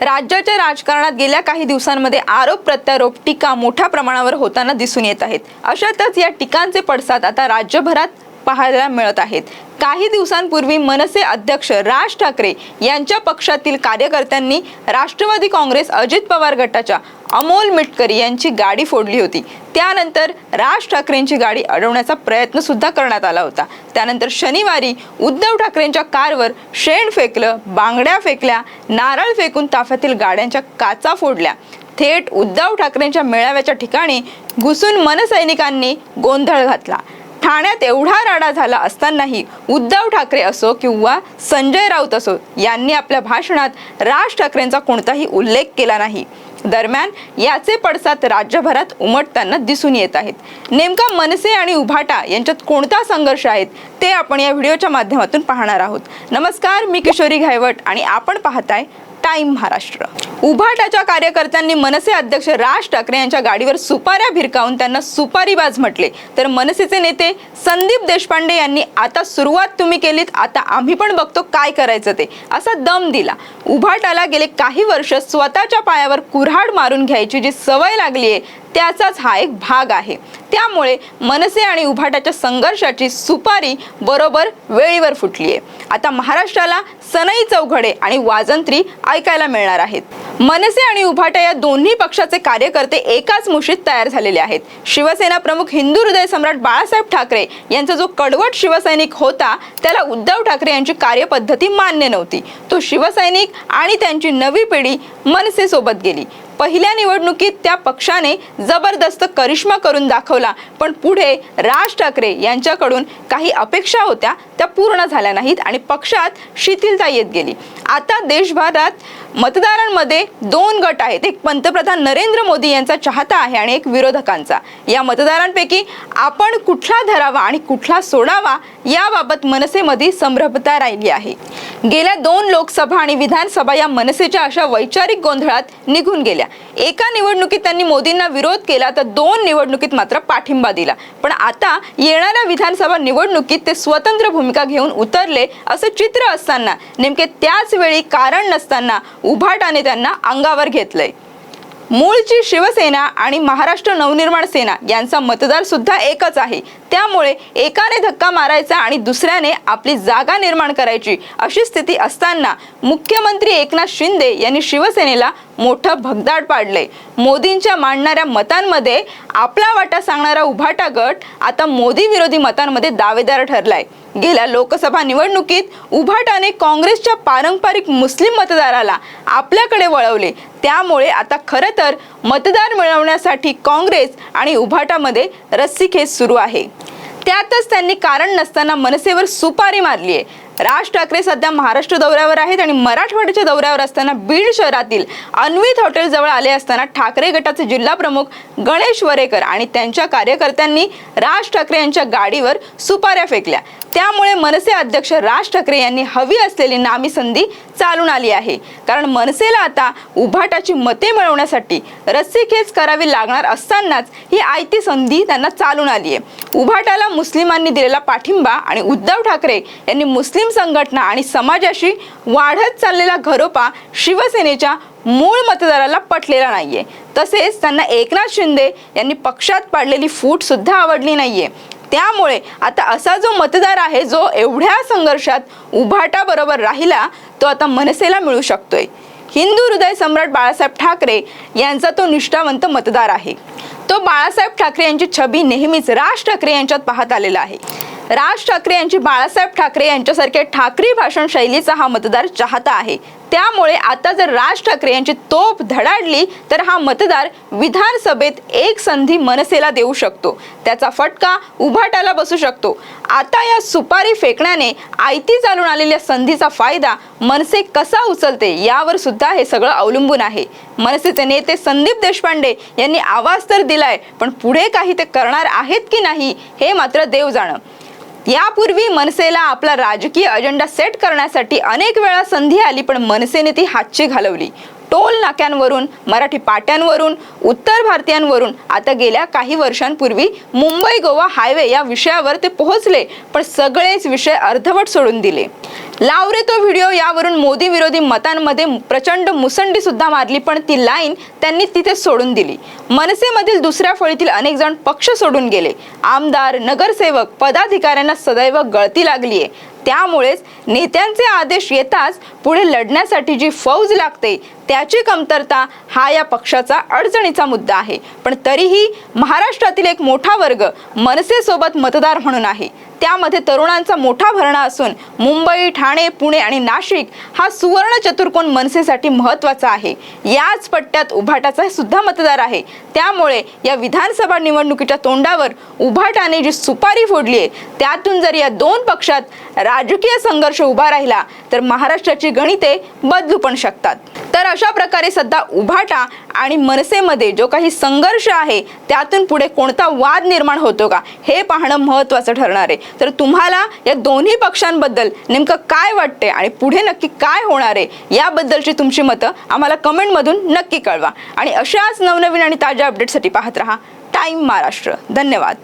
राज्याच्या राजकारणात गेल्या काही दिवसांमध्ये आरोप प्रत्यारोप टीका मोठ्या प्रमाणावर होताना दिसून येत आहेत. अशातच या टीकांचे पडसाद आता राज्यभरात पाहायला मिळत आहेत. काही दिवसांपूर्वी मनसे अध्यक्ष राज ठाकरे यांच्या पक्षातील कार्यकर्त्यांनी राष्ट्रवादी काँग्रेस अजित पवार गटाच्या अमोल मिटकरी यांची गाडी फोडली होती. त्यानंतर राज ठाकरेंची गाडी अडवण्याचा प्रयत्न सुद्धा करण्यात आला होता. त्यानंतर शनिवारी उद्धव ठाकरेंच्या कारवर शेण फेकलं बांगड्या फेकल्या नारळ फेकून ताफ्यातील गाड्यांच्या काचा फोडल्या. थेट उद्धव ठाकरेंच्या मेळाव्याच्या ठिकाणी घुसून मनसैनिकांनी गोंधळ घातला. ठाण्यात एवढा राडा झाला असतानाही उद्धव ठाकरे असो किंवा संजय राऊत असो यांनी आपल्या भाषणात राज ठाकरेंचा कोणताही उल्लेख केला नाही. दरम्यान याचे पडसाद राज्यभरात उमटताना दिसून येत आहेत. नेमका मनसे आणि उभाटा यांच्यात कोणता संघर्ष आहेत ते आपण या व्हिडिओच्या माध्यमातून पाहणार आहोत. नमस्कार मी किशोरी घायवट आणि आपण पाहताय टाइम महाराष्ट्र. उभाटाच्या कार्यकर्त्यांनी मनसे अध्यक्ष राज ठाकरे यांच्या गाडीवर सुपाऱ्या भिरकावून त्यांना सुपारीबाज म्हटले. तर मनसेचे नेते संदीप देशपांडे यांनी आता सुरुवात तुम्ही केलीत आता आम्ही पण बघतो काय करायचं ते. असा दम दिला. उभाटाला गेले काही वर्ष स्वतःच्या पायावर कुऱ्हाड मारून घ्यायची जी सवय लागली आहे त्याचाच हा एक भाग आहे. त्यामुळे मनसे आणि उभाटाच्या संघर्षाची सुपारी बरोबर वेळीवर फुटली आहे आता महाराष्ट्राला सनई चौघडे आणि वाजंत्री ऐकायला मिळणार आहेत. मनसे आणि उभाटा या दोन्ही पक्षाचे कार्यकर्ते एकाच मुशीत तयार झालेले आहेत. शिवसेना प्रमुख हिंदू हृदय सम्राट बाळासाहेब ठाकरे यांचा जो कडवट शिवसैनिक होता त्याला उद्धव ठाकरे यांची कार्यपद्धती मान्य नव्हती. तो शिवसैनिक आणि त्यांची नवी पिढी मनसे सोबत गेली. पहिल्या निवडणुकीत त्या पक्षाने जबरदस्त करिश्मा करून दाखवला. पण पुढे राज ठाकरे यांच्याकडून काही अपेक्षा होत्या त्या पूर्ण झाल्या नाहीत आणि पक्षात शिथिलता येत गेली. आता देशभरात मतदारांमध्ये दोन गट आहेत. एक पंतप्रधान नरेंद्र मोदी यांचा चाहता आहे आणि एक विरोधकांचा. या मतदारांपैकी आपण कुठला धरावा आणि कुठला सोडावा याबाबत मनसेमध्ये संभ्रमता राहिली आहे. गेल्या दोन लोकसभा आणि विधानसभा या मनसेच्या अशा वैचारिक गोंधळात निघून गेल्या. एका निवडणुकीत त्यांनी मोदींना विरोध केला तर दोन निवडणुकीत मात्र पाठिंबा दिला. पण आता येणाऱ्या विधानसभा निवडणुकीत ते स्वतंत्र भूमिका घेऊन उतरले असं चित्र असताना नेमके त्याच वेळी कारण नसताना उभाटाने त्यांना अंगावर घेतलंय. मूळची शिवसेना आणि महाराष्ट्र नवनिर्माण सेना यांचा मतदार सुद्धा एकच आहे. त्यामुळे एकाने धक्का मारायचा आणि दुसऱ्याने आपली जागा निर्माण करायची अशी स्थिती असताना मुख्यमंत्री एकनाथ शिंदे यांनी शिवसेनेला मोठं भगदाड पाडले. मोदींच्या मांडणाऱ्या मतांमध्ये आपला वाटा सांगणारा उभाटा गट आता मोदी विरोधी मतांमध्ये दावेदार ठरलाय. गेल्या लोकसभा निवडणुकीत उभाटाने काँग्रेसच्या पारंपरिक मुस्लिम मतदाराला आपल्याकडे वळवले. त्यामुळे आता खरं तर मतदार मिळवण्यासाठी काँग्रेस आणि उभाटामध्ये रस्सीखेच सुरू आहे. त्यातच त्यांनी कारण नसताना मनसेवर सुपारी मारली आहे राज ठाकरे सध्या महाराष्ट्र दौऱ्यावर आहेत आणि मराठवाड्याच्या दौऱ्यावर असताना बीड शहरातील अन्वित हॉटेलजवळ आले असताना ठाकरे गटाचे जिल्हा प्रमुख गणेश वरेकर आणि त्यांच्या कार्यकर्त्यांनी राज ठाकरे यांच्या गाडीवर सुपाऱ्या फेकल्या. त्यामुळे मनसे अध्यक्ष राज ठाकरे यांनी हवी असलेली नामी संधी चालून आली आहे. कारण मनसेला आता उभाटाची मते मिळवण्यासाठी रस्सीखेच करावी लागणार असतानाच ही आयती संधी त्यांना चालून आली आहे उभाटाला मुस्लिमांनी दिलेला पाठिंबा आणि उद्धव ठाकरे यांनी मुस्लिम संघटना आणि समाजाशी वाढत चाललेला घरोपा शिवसेनेच्या मूळ मतदाराला पटलेला नाहीये. तसेच त्यांना एकनाथ शिंदे यांनी पक्षात पाडलेली फूट सुद्धा आवडली नाहीये. त्यामुळे आता असा जो मतदार आहे जो एवढ्या संघर्षात उभाटा बरोबर राहिला तो आता मनसेला मिळू शकतोय. हिंदू हृदय सम्राट बाळासाहेब ठाकरे यांचा तो निष्ठावंत मतदार आहे. तो बाळासाहेब ठाकरे यांची छबी नेहमीच राज ठाकरे यांच्यात पाहत आलेला आहे. राज ठाकरे यांची बाळासाहेब ठाकरे यांच्यासारख्या ठाकरी भाषण शैलीचा हा मतदार चाहता आहे. त्यामुळे आता जर राज ठाकरे यांची तोप धडाडली तर हा मतदार विधानसभेत एक संधी मनसेला देऊ शकतो. त्याचा फटका उभाटाला बसू शकतो. आता या सुपारी फेकण्याने आयती चालून आलेल्या संधीचा फायदा मनसे कसा उचलते यावर सुद्धा हे सगळं अवलंबून आहे. मनसेचे नेते संदीप देशपांडे यांनी आवाज तर दिलाय पण पुढे काही ते करणार आहेत की नाही हे मात्र देव जाणं यापूर्वी मनसेला आपला राजकीय अजेंडा सेट करण्यासाठी अनेक वेळा संधी आली पण मनसेने ती हातची घालवली. टोल नाक्यांवरून मराठी पाट्यांवरून उत्तर भारतीयांवरून आता गेल्या काही वर्षांपूर्वी मुंबई गोवा हायवे या विषयावर ते पोहोचले पण सगळेच विषय अर्धवट सोडून दिले. लाव रे तो व्हिडिओ यावरून मोदी विरोधी मतांमध्ये प्रचंड मुसंडी सुद्धा मारली पण ती लाईन त्यांनी तिथे सोडून दिली. मनसेमधील दुसऱ्या फळीतील अनेक जण पक्ष सोडून गेले. आमदार नगरसेवक पदाधिकाऱ्यांना सदैव गळती लागलीये. त्यामुळेच नेत्यांचे आदेश येताच पुढे लढण्यासाठी जी फौज लागते त्याची कमतरता हा या पक्षाचा अडचणीचा मुद्दा आहे. पण तरीही महाराष्ट्रातील एक मोठा वर्ग मनसेसोबत मतदार म्हणून आहे. त्यामध्ये तरुणांचा मोठा भरणा असून मुंबई ठाणे पुणे आणि नाशिक हा सुवर्ण चतुर्कोन मनसेसाठी महत्त्वाचा आहे. याच पट्ट्यात उभाटाचा सुद्धा मतदार आहे. त्यामुळे या विधानसभा निवडणुकीच्या तोंडावर उभाटाने जी सुपारी फोडली आहे त्यातून जर या दोन पक्षात राजकीय संघर्ष उभा राहिला तर महाराष्ट्राची गणिते बदलू पण शकतात. तर अशा प्रकारे सध्या उभाटा आणि मनसेमध्ये जो काही संघर्ष आहे त्यातून पुढे कोणता वाद निर्माण होतो का हे पाहणं महत्त्वाचं ठरणार आहे. तर तुम्हाला या दोन्ही पक्षांबद्दल नेमकं काय वाटते आणि पुढे नक्की काय होणार आहे याबद्दलची तुमची मतं आम्हाला कमेंटमधून नक्की कळवा. आणि अशाच नवनवीन आणि ताज्या अपडेटसाठी पाहत रहा टाईम महाराष्ट्र. धन्यवाद.